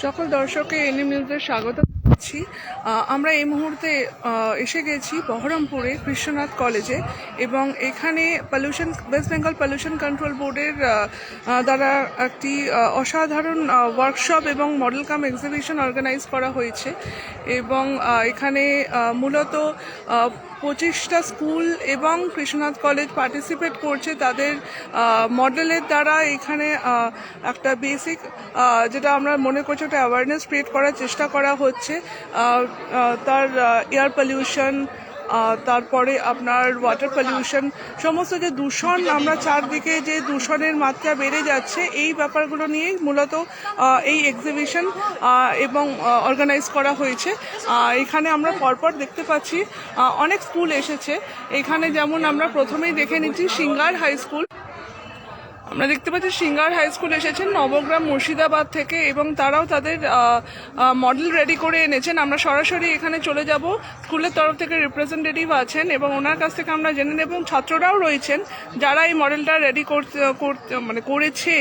সকল দর্শককে এনএম নিউজে স্বাগত আহ, আমরা এই মুহূর্তে এসে গেছি বহরমপুরে কৃষ্ণনাথ কলেজে এবং এখানে pollution West Bengal pollution control বোর্ডের দ্বারা একটি অসাধারণ ওয়ার্কশপ এবং মডেল কাম এক্সিবিশন অর্গানাইজ করা হয়েছে এবং এখানে মূলত পঁচিশটা স্কুল এবং কৃষ্ণনাথ কলেজ পার্টিসিপেট করছে তাদের মডেলের দ্বারা। এখানে একটা বেসিক যেটা আমরা মনে করছি একটা অ্যাওয়ারনেস ক্রিয়েট করার চেষ্টা করা হচ্ছে। তার এয়ার পলিউশন তারপরে আপনার ওয়াটার পলিউশন সমস্ত যে দূষণ, আমরা চারদিকে যে দূষণের মাত্রা বেড়ে যাচ্ছে, এই ব্যাপারগুলো নিয়েই মূলত এই এক্সিবিশন এবং অর্গানাইজ করা হয়েছে। এখানে আমরা পরপর দেখতে পাচ্ছি অনেক স্কুল এসেছে। এখানে যেমন আমরা প্রথমেই দেখে নিচ্ছি সিঙ্গার হাই স্কুল আমরা দেখতে পাচ্ছি সিঙ্গার হাই স্কুল এসেছেন, নবগ্রাম মুর্শিদাবাদ থেকে, এবং তারাও তাদের মডেল রেডি করে এনেছেন। আমরা সরাসরি এখানে চলে যাব। স্কুলের তরফ থেকে রিপ্রেজেন্টেটিভ আছেন, এবং ওনার কাছ থেকে আমরা জেনে নেব, এবং ছাত্ররাও রয়েছেন যারা এই মডেলটা রেডি করতে মানে করেছে।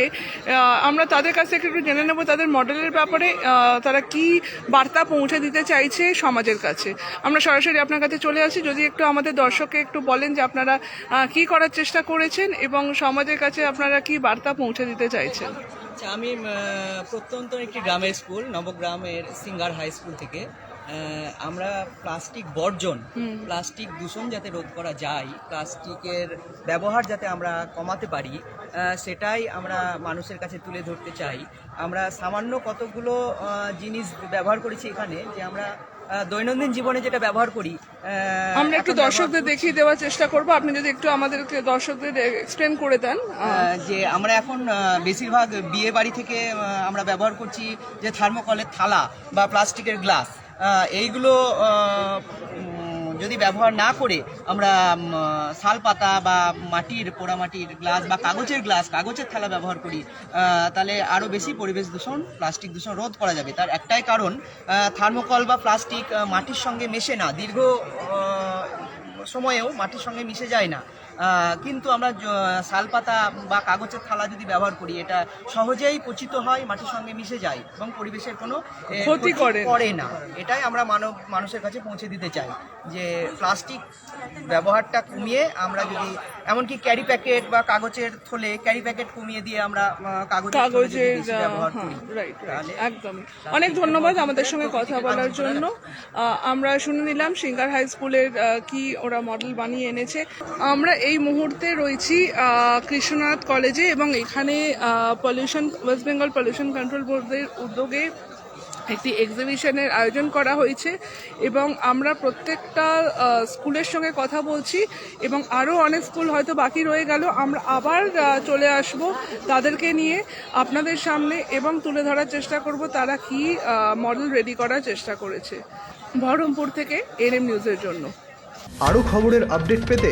আমরা তাদের কাছ থেকে একটু জেনে নেব তাদের মডেলের ব্যাপারে তারা কি বার্তা পৌঁছে দিতে চাইছে সমাজের কাছে। আমরা সরাসরি আপনার কাছে চলে আসি। যদি একটু আমাদের দর্শককে একটু বলেন যে আপনারা কি করার চেষ্টা করেছেন, এবং সমাজের কাছে আপনারা কি বার্তা পৌঁছে দিতে চাইছেন? আচ্ছা আমি প্রত্যন্ত একটি গ্রামের স্কুল, নবগ্রামের সিঙ্গার হাই স্কুল থেকে। আমরা প্লাস্টিক বর্জন প্লাস্টিক দূষণ যাতে রোধ করা যায় প্লাস্টিকের ব্যবহার যাতে আমরা কমাতে পারি সেটাই আমরা মানুষের কাছে তুলে ধরতে চাই। আমরা সামান্য কতগুলো জিনিস ব্যবহার করেছি এখানে যে আমরা দৈনন্দিন জীবনে যেটা ব্যবহার করি আমরা একটু দর্শকদের দেখিয়ে দেওয়ার চেষ্টা করব। আপনি যদি একটু আমাদেরকে দর্শকদের এক্সপ্লেন করে দেন যে আমরা এখন বেশিরভাগ বিয়ে বাড়ি থেকে আমরা ব্যবহার করছি যে থার্মোকলের থালা বা প্লাস্টিকের গ্লাস এইগুলো যদি ব্যবহার না করে আমরা শাল পাতা বা মাটির পোড়ামাটির গ্লাস বা কাগজের গ্লাস, কাগজের থালা ব্যবহার করি তাহলে আরও বেশি পরিবেশ দূষণ, প্লাস্টিক দূষণ রোধ করা যাবে। তার একটাই কারণ থার্মোকল বা প্লাস্টিক মাটির সঙ্গে মেশে না। দীর্ঘ সময়েও মাটির সঙ্গে মিশে যায় না। কিন্তু আমরা শালপাতা বা কাগজের থালা যদি ব্যবহার করি এটা সহজেই পচিত হয় মাটির সঙ্গে মিশে যায় এবং পরিবেশের কোনো ক্ষতি করে না। করে না। এটাই আমরা মানব মানুষের কাছে পৌঁছে দিতে চাই যে প্লাস্টিক ব্যবহারটা কমিয়ে আমরা যদি এমনকি ক্যারি প্যাকেট বা কাগজের থলে ক্যারি প্যাকেট কমিয়ে দিয়ে আমরা কাগজ কাগজের থলে যদি কাগজের বেশি আহ, ব্যবহার হ্যাঁ, করি রাইট তাহলে একদম। অনেক ধন্যবাদ আমাদের সঙ্গে কথা বলার জন্য। আমরা শুনে নিলাম সিঙ্গার হাই স্কুলের কি ওরা মডেল বানিয়ে এনেছে। আমরা এই মুহূর্তে রয়েছি কৃষ্ণনাথ কলেজে এবং এখানে pollution West Bengal pollution control বোর্ডের উদ্যোগে একটি এক্সিবিশনের আয়োজন করা হয়েছে এবং আমরা প্রত্যেকটা স্কুলের সঙ্গে কথা বলছি এবং আরও অনেক স্কুল হয়তো বাকি রয়ে গেল। আমরা আবার চলে আসব তাদেরকে নিয়ে আপনাদের সামনে এবং তুলে ধরার চেষ্টা করব তারা কি মডেল রেডি করার চেষ্টা করেছে। বহরমপুর থেকে এনএম নিউজের জন্য। আরও খবরের আপডেট পেতে